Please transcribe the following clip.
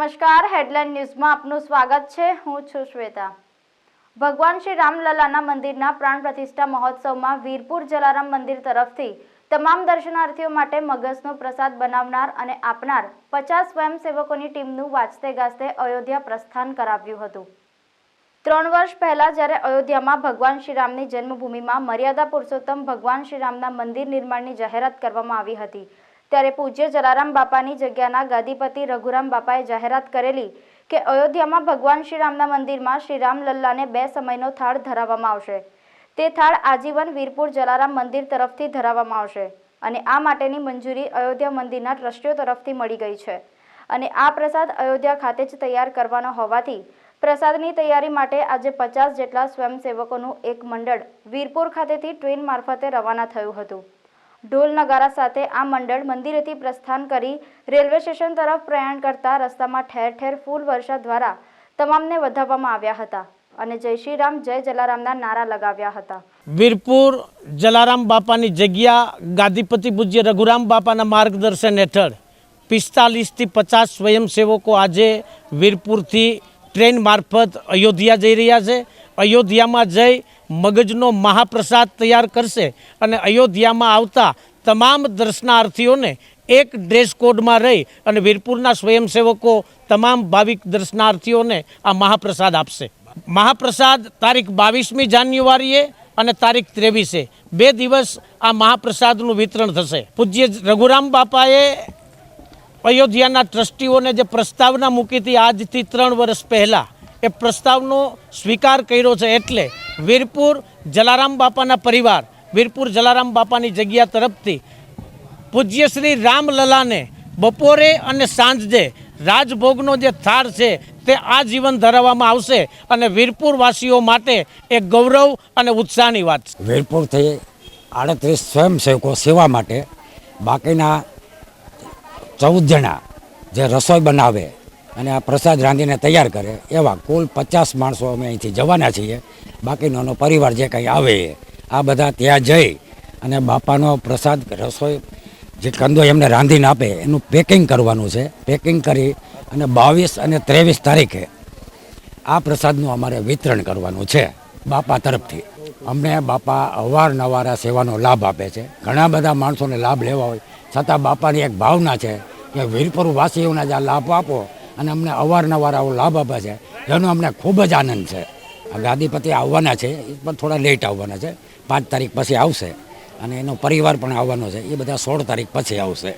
Headline ન્યૂઝમાં આપનું સ્વાગત છે. હું છું શ્વેતા. ભગવાન શ્રી રામલલાના મંદિરના પ્રાણ પ્રતિષ્ઠા મહોત્સવમાં વીરપુર જલારામ મંદિર તરફથી તમામ દર્શનાર્થીઓ માટે મગજનો પ્રસાદ બનાવનાર અને આપનાર પચાસ સ્વયંસેવકોની ટીમનું વાંચતે ગાજતે અયોધ્યા પ્રસ્થાન કરાવ્યું હતું. ત્રણ વર્ષ પહેલાં જ્યારે અયોધ્યામાં ભગવાન શ્રીરામની જન્મભૂમિમાં મર્યાદા પુરુષોત્તમ ભગવાન શ્રીરામના મંદિર નિર્માણની જાહેરાત કરવામાં આવી હતી ત્યારે પૂજ્ય જલારામ બાપાની જગ્યાના ગાદીપતિ રઘુરામ બાપાએ જાહેરાત કરેલી કે અયોધ્યામાં ભગવાન શ્રીરામના મંદિરમાં શ્રીરામ લલ્લાને બે સમયનો થાળ ધરાવવામાં આવશે. તે થાળ આજીવન વીરપુર જલારામ મંદિર તરફથી ધરાવવામાં આવશે અને આ માટેની મંજૂરી અયોધ્યા મંદિરના ટ્રસ્ટીઓ તરફથી મળી ગઈ છે. અને આ પ્રસાદ અયોધ્યા ખાતે જ તૈયાર કરવાનો હોવાથી પ્રસાદની તૈયારી માટે આજે પચાસ જેટલા સ્વયંસેવકોનું એક મંડળ વીરપુર ખાતેથી ટ્રેન મારફતે રવાના થયું હતું. ઢોલ નગારા સાથે આ મંડળ મંદિરેથી પ્રસ્થાન કરી રેલવે સ્ટેશન તરફ પ્રયાણ કરતા રસ્તામાં ઠેર ઠેર ફૂલ વર્ષા દ્વારા તમામને વધાવવામાં આવ્યા હતા અને જય શ્રી રામ જય જલારામના નારા લગાવ્યા હતા. વીરપુર જલારામ બાપાની જગ્યા, ગાદીપતિ પૂજ્ય રઘુરામ બાપાના માર્ગદર્શન હેઠળ પિસ્તાલીસથી પચાસ સ્વયંસેવકો આજે વીરપુરથી ટ્રેન મારફત અયોધ્યા જઈ રહ્યા છે. અયોધ્યામાં જઈ મગજનો મહાપ્રસાદ તૈયાર કરશે અને અયોધ્યામાં આવતા તમામ દર્શનાર્થીઓને એક ડ્રેસ કોડમાં રહી અને વીરપુરના સ્વયંસેવકો તમામ ભાવિક દર્શનાર્થીઓને આ મહાપ્રસાદ આપશે. મહાપ્રસાદ તારીખ બાવીસમી જાન્યુઆરીએ અને તારીખ ત્રેવીસે. બે દિવસ આ મહાપ્રસાદનું વિતરણ થશે. પૂજ્ય રઘુરામ બાપાએ અયોધ્યાના ટ્રસ્ટીઓને જે પ્રસ્તાવના મૂકી હતી આજથી ત્રણ વર્ષ પહેલાં, એ પ્રસ્તાવનો સ્વીકાર કર્યો છે એટલે વીરપુર જલારામ બાપાના પરિવાર, વીરપુર જલારામ બાપાની જગ્યા તરફથી પૂજ્ય શ્રી રામલલાને બપોરે અને સાંજે રાજભોગનો જે થાળ છે તે આજીવન ધરાવવામાં આવશે અને વીરપુરવાસીઓ માટે એક ગૌરવ અને ઉત્સાહની વાત છે. વીરપુરથી આડત્રીસ સ્વયંસેવકો સેવા માટે બાકીના ચૌદ જણા જે રસોઈ બનાવે અને આ પ્રસાદ રાંધીને તૈયાર કરે એવા કુલ પચાસ માણસો અમે અહીંથી જવાના છીએ. બાકીનો પરિવાર જે કંઈ આવે, આ બધા ત્યાં જઈ અને બાપાનો પ્રસાદ રસોઈ, જે કંદો એમને રાંધીને આપે, એનું પેકિંગ કરવાનું છે. પેકિંગ કરી અને બાવીસ અને ત્રેવીસ તારીખે આ પ્રસાદનું અમારે વિતરણ કરવાનું છે બાપા તરફથી. અમને બાપા અવારનવાર આ સેવાનો લાભ આપે છે. ઘણા બધા માણસોને લાભ લેવા હોય, છતાં બાપાની એક ભાવના છે કે વીરપુર વાસીઓને જ આ લાભ આપો અને અમને અવારનવાર આવો લાભ આપે છે. એનો અમને ખૂબ જ આનંદ છે. આ ગાદીપતિ આવવાના છે, એ પણ થોડા લેટ આવવાના છે. પાંચ તારીખ પછી આવશે અને એનો પરિવાર પણ આવવાનો છે. એ બધા સોળ તારીખ પછી આવશે.